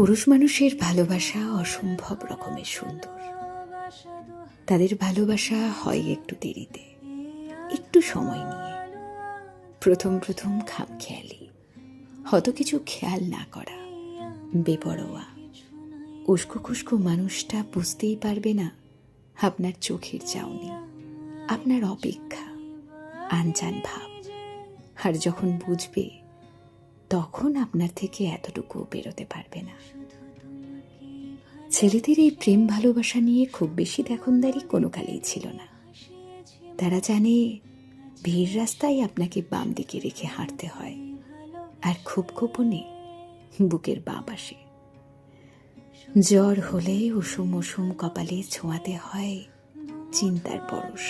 পুরুষ মানুষের ভালোবাসা অসম্ভব রকমের সুন্দর। তাদের ভালোবাসা হয় একটু দেরিতে, একটু সময় নিয়ে। প্রথম প্রথম খামখেয়ালি, হত কিছু খেয়াল না করা, বেপরোয়া। উস্কো খুস্কো মানুষটা বুঝতেই পারবে না আপনার চোখের চাউনি, আপনার অপেক্ষা, আনজান ভাব। আর যখন বুঝবে তখন আপনার থেকে এতটুকু বেরোতে পারবে না। ছেলেদের এই প্রেম ভালোবাসা নিয়ে খুব বেশি দেখনদারি কোনো কালেই ছিল না। তারা জানে ভিড় রাস্তায় আপনাকে বাম দিকে রেখে হাঁটতে হয় আর খুব গোপনে বুকের বাঁ পাশে। জ্বর হলে উষুম উষুম কপালে ছোঁয়াতে হয় চিন্তার পরশ।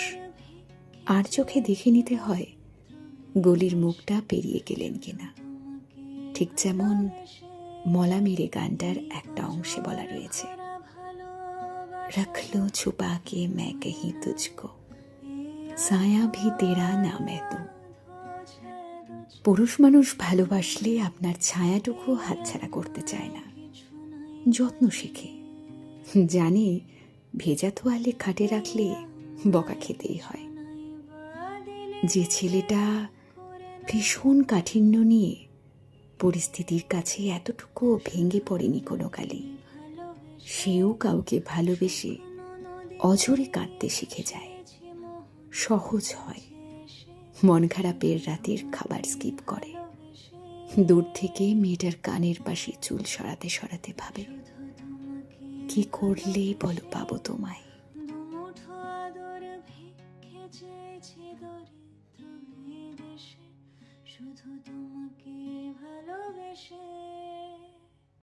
আর চোখে দেখে নিতে হয় গলির মুখটা পেরিয়ে গেলেন কিনা। ঠিক যেমন মলা মেরে গানটার একটা অংশে বলা রয়েছে रख लो छुपा के मैं कहीं तुझको সায়া ভি তেরা নাম এত পুরুষ মানুষ ভালোবাসলে আপনার ছায়াটুকু হাতছাড়া করতে চায় না যত্ন শেখে জানে ভেজা তোয়ালে খাটে রাখলে বকা খেতেই হয় যে ছেলেটা ভীষণ কাঠিন্য নিয়ে পরিস্থিতির কাছে এতটুকু ভেঙে পড়েনি কোনো কালে সেও কাউকে ভালোবেসে অঝরে কাঁদতে শিখে যায়। সহজ হয়। মন খারাপের রাতের খাবার স্কিপ করে। দূর থেকে মেয়েটার কানের পাশে চুল সরাতে সরাতে ভাবে, কি করলে বলো পাবো তোমায়? শুধু তোমাকে